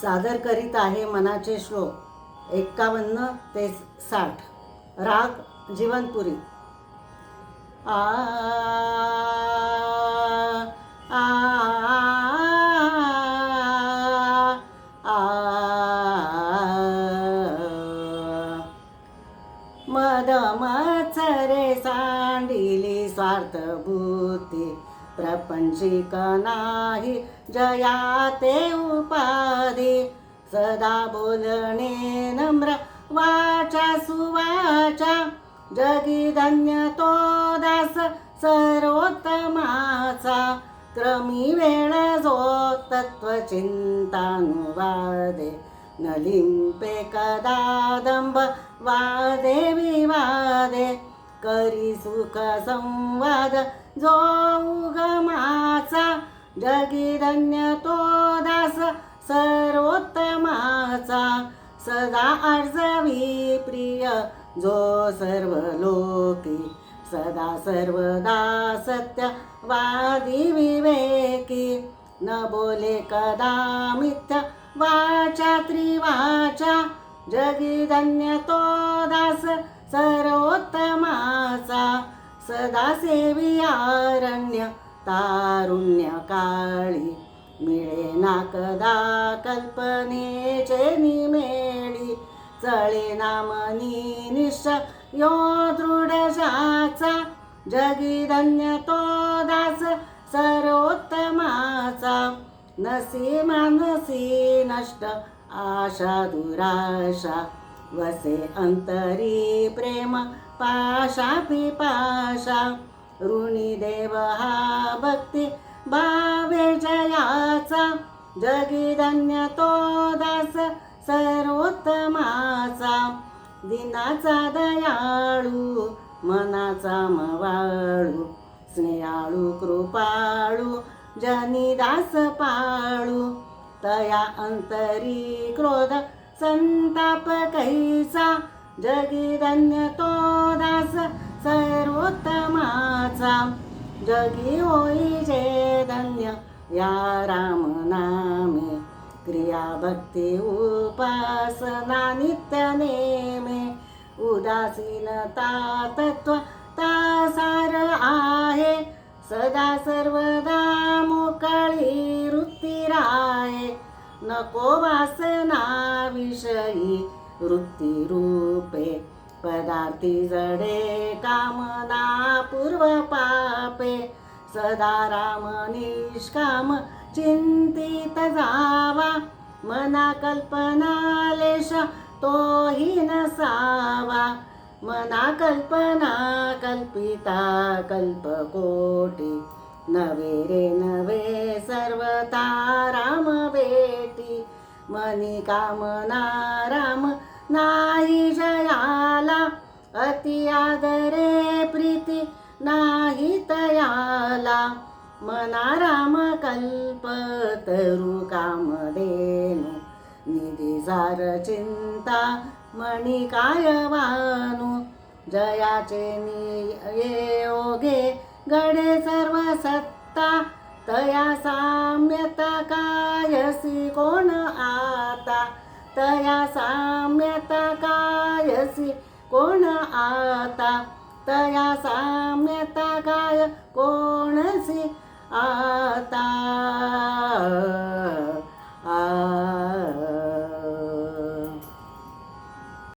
सादर करीत आहे मनाचे श्लोक एक्कावन्न ते साठ राग जीवनपुरी आ आ आ मदमत्सरे सांडिली स्वार्थ बुद्धी प्रपंचिका नाही जयाते उपाधी सदा बोलणे नम्र वाचा सुवाचा जगी धन्य तो दास सर्वोत्तमाचा क्रमी वेळ जो तत्वचिंतानुवादे न लिंपे कदा दंभ वादे विवादे करी सुख संवाद जो उगमाचा जगी धन्य तो दास सर्वोत्तमाचा सदा अर्जवी प्रिय जो सर्व लोकी सदा सर्वदा सत्य वादी विवेकी. न बोले कदा मिथ्य वाचा त्रिवाचा जगी धन्य तो दास सर्वोत्तमाचा सदा सेवी तारुण्य काळी मिळे ना कदा कल्पनेचे निमेळी चळे नामनी निश यो दृढशाचा जगी धन्य तो दास सर्वोत्तमाचा नसी मानसी नष्ट आशा दुराशा वसे अंतरी प्रेम पाशा पिपाशा ऋणी देव हा भक्ती भावे जयाचा जगी धन्य तो दास सर्वोत्तमाचा दिनाचा दयाळू मनाचा मवाळू स्नेहाळू कृपाळू जनी दास पाळू तया अंतरी क्रोध संताप कैसा जगी धन्य तो दास सर्वोत्तमाचा जगी होई जे धन्य या राम नामे। क्रिया भक्ती उपासना नित्य नेमे। उदासीनता तत्व तासार आहे सदा सर्वदा नको वासना विषयी वृत्ती रूपे पदार्थी जडे कामना पूर्व पापे. सदा राम निष्काम चिंतित जावा. मना कल्पनालेश तोही नसावा. मना कल्पना कल्पिता कल्पकोटी. नवे रे नवे मनी कामना राम नाही जयाला. अति आदरे प्रीती नाही तयाला. मना राम कल्प तरु कामधेनु निधी जार चिंता मणी काय वानु. जयाचे नि योगे गडे सर्व सत्ता तया साम्यता कायसी कोण आता? तया साम्यता कायसी कोण आता? तया साम्यता काय कोणसी आता?